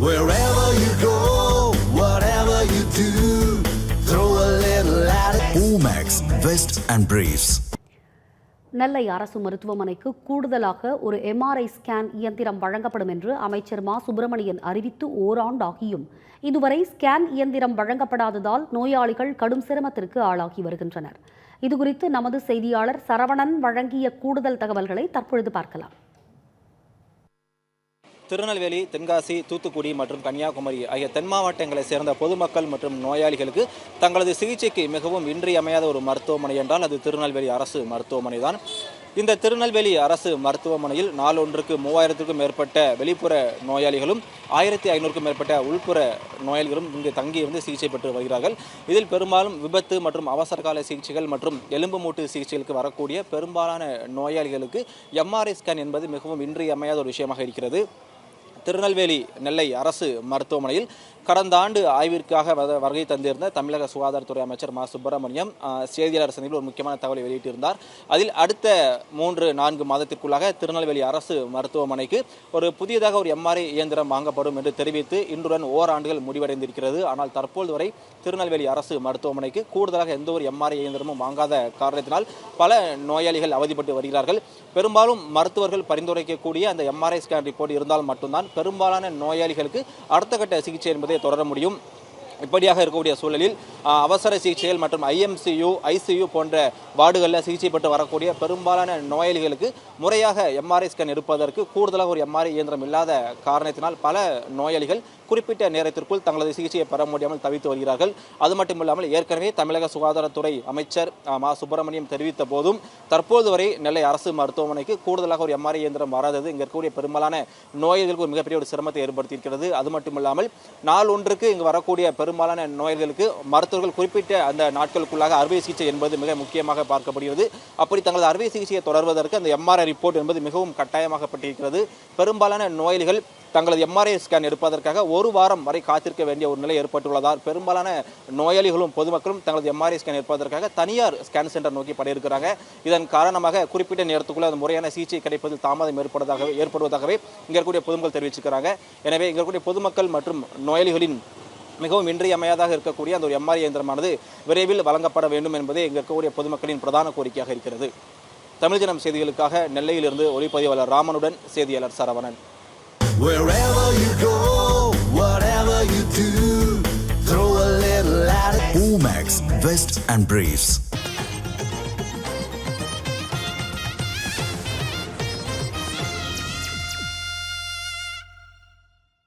Wherever you go, whatever you do, throw a little at it. Omax, Vest and Briefs. நெல்லை அரசு மருத்துவமனைக்கு கூடுதலாக ஒரு MRI scan இயந்திரம் வழங்கப்படும் என்று அமைச்சர் மா சுப்பிரமணியன் அறிவித்து ஓராண்டாகியும் இதுவரை ஸ்கேன் இயந்திரம் வழங்கப்படாததால் நோயாளிகள் கடும் சிரமத்திற்கு ஆளாகி வருகின்றனர் இதுகுறித்து நமது செய்தியாளர் சரவணன் வழங்கிய கூடுதல் தகவல்களை தற்பொழுது பார்க்கலாம் திருநெல்வேலி தென்காசி தூத்துக்குடி மற்றும் கன்னியாகுமரி ஆகிய தென் மாவட்டங்களை சேர்ந்த பொதுமக்கள் மற்றும் நோயாளிகளுக்கு தங்களது சிகிச்சைக்கு மிகவும் இன்றியமையாத ஒரு மருத்துவமனை என்றால் அது திருநெல்வேலி அரசு மருத்துவமனை தான். இந்த திருநெல்வேலி அரசு மருத்துவமனையில் நாளொன்றுக்கு மூவாயிரத்துக்கும் மேற்பட்ட வெளிப்புற நோயாளிகளும் ஆயிரத்தி ஐநூறுக்கும் மேற்பட்ட உள்புற நோயாளிகளும் இங்கு தங்கியிருந்து சிகிச்சை பெற்று வருகிறார்கள். இதில் பெரும்பாலும் விபத்து மற்றும் அவசரகால சிகிச்சைகள் மற்றும் எலும்பு மூட்டு சிகிச்சைகளுக்கு வரக்கூடிய பெரும்பாலான நோயாளிகளுக்கு எம்ஆர்ஐ ஸ்கேன் என்பது மிகவும் இன்றியமையாத ஒரு விஷயமாக இருக்கிறது. திருநெல்வேலி நெல்லை அரசு மருத்துவமனையில் கடந்த ஆண்டு ஆய்விற்காக வருகை தந்திருந்த தமிழக சுகாதாரத்துறை அமைச்சர் மா. சுப்பிரமணியம் செய்தியாளர் சந்திப்பில் ஒரு முக்கியமான தகவலை வெளியிட்டிருந்தார். அதில் அடுத்த மூன்று நான்கு மாதத்திற்குள்ளாக திருநெல்வேலி அரசு மருத்துவமனைக்கு ஒரு புதியதாக ஒரு எம்ஆர்ஐ இயந்திரம் வாங்கப்படும் என்று தெரிவித்து இன்றுடன் ஓராண்டுகள் முடிவடைந்திருக்கிறது. ஆனால் தற்போது வரை திருநெல்வேலி அரசு மருத்துவமனைக்கு கூடுதலாக எந்த ஒரு எம்ஆர்ஐ இயந்திரமும் வாங்காத காரணத்தினால் பல நோயாளிகள் அவதிப்பட்டு வருகிறார்கள். பெரும்பாலும் மருத்துவர்கள் பரிந்துரைக்கக்கூடிய அந்த எம்ஆர்ஐ ஸ்கேன் ரிப்போர்ட் இருந்தால் மட்டும்தான் பெரும்பாலான நோயாளிகளுக்கு அடுத்த கட்ட சிகிச்சை என்பதை தொடர முடியும். இப்படியாக இருக்கக்கூடிய சூழலில் அவசர சிகிச்சைகள் மற்றும் ஐஎம்சியு ஐசியு போன்ற வார்டுகளில் சிகிச்சை பெற்று வரக்கூடிய பெரும்பாலான நோயாளிகளுக்கு முறையாக எம்ஆர்ஐ ஸ்கேன் எடுப்பதற்கு கூடுதலாக ஒரு எம்ஆர்ஐ இயந்திரம் இல்லாத காரணத்தினால் பல நோயாளிகள் குறிப்பிட்ட நேரத்திற்குள் தங்களது சிகிச்சையை பெற முடியாமல் தவித்து வருகிறார்கள். அது மட்டும் இல்லாமல் ஏற்கனவே தமிழக சுகாதாரத்துறை அமைச்சர் மா. சுப்பிரமணியம் தெரிவித்த போதும் தற்போது வரை நெல்லை அரசு மருத்துவமனைக்கு கூடுதலாக ஒரு எம்ஆர்ஐ இயந்திரம் வராதது. இங்கே இருக்கக்கூடிய பெரும்பாலான நோயாளிகளுக்கு ஒரு மிகப்பெரிய ஒரு சிரமத்தை ஏற்படுத்தியிருக்கிறது. அது மட்டும் இல்லாமல் நாள் ஒன்றுக்கு இங்கு வரக்கூடிய பெரும் பெரும்பாலான நோயாளிகளுக்கு மருத்துவர்கள் குறிப்பிட்ட அந்த நாட்களுக்குள்ளாக அறுவை சிகிச்சை என்பது மிக முக்கியமாக பார்க்கப்படுகிறது. அப்படி தங்களது அறுவை சிகிச்சையை தொடர்வதற்கு அந்த எம்ஆர்ஐ ரிப்போர்ட் என்பது மிகவும் கட்டாயமாகப்பட்டிருக்கிறது பெரும்பாலான நோயாளிகள் தங்களது எம்ஆர்ஐ ஸ்கேன் எடுப்பதற்காக ஒரு வாரம் வரை காத்திருக்க வேண்டிய ஒரு நிலை ஏற்பட்டுள்ளதால் பெரும்பாலான நோயாளிகளும் பொதுமக்களும் தங்களது எம்ஆர்ஐ ஸ்கேன் எடுப்பதற்காக தனியார் ஸ்கேன் சென்டர் நோக்கி படையிருக்கிறாங்க இதன் காரணமாக குறிப்பிட்ட நேரத்துக்குள்ள அந்த முறையான சிகிச்சை கிடைப்பதில் தாமதம் ஏற்படுவதாகவே ஏற்படுவதாகவே இங்கே இருக்கக்கூடிய பொதுமக்கள் தெரிவிச்சிருக்கிறாங்க. எனவே இங்கே இருக்கக்கூடிய பொதுமக்கள் மற்றும் நோயாளிகளின் மிகவும் இன்றியமையாதாக இருக்கக்கூடிய அந்த ஒரு எம்ஆர்ஐ இயந்திரமானது விரைவில் வழங்கப்பட வேண்டும் என்பதே இங்கே இருக்கக்கூடிய பொதுமக்களின் பிரதான கோரிக்கையாக இருக்கிறது தமிழ் ஜனம் செய்திகளுக்காக நெல்லையிலிருந்து ஒளிப்பதிவாளர் ராமனுடன் செய்தியாளர் Saravanan. Omax, Vest and Briefs.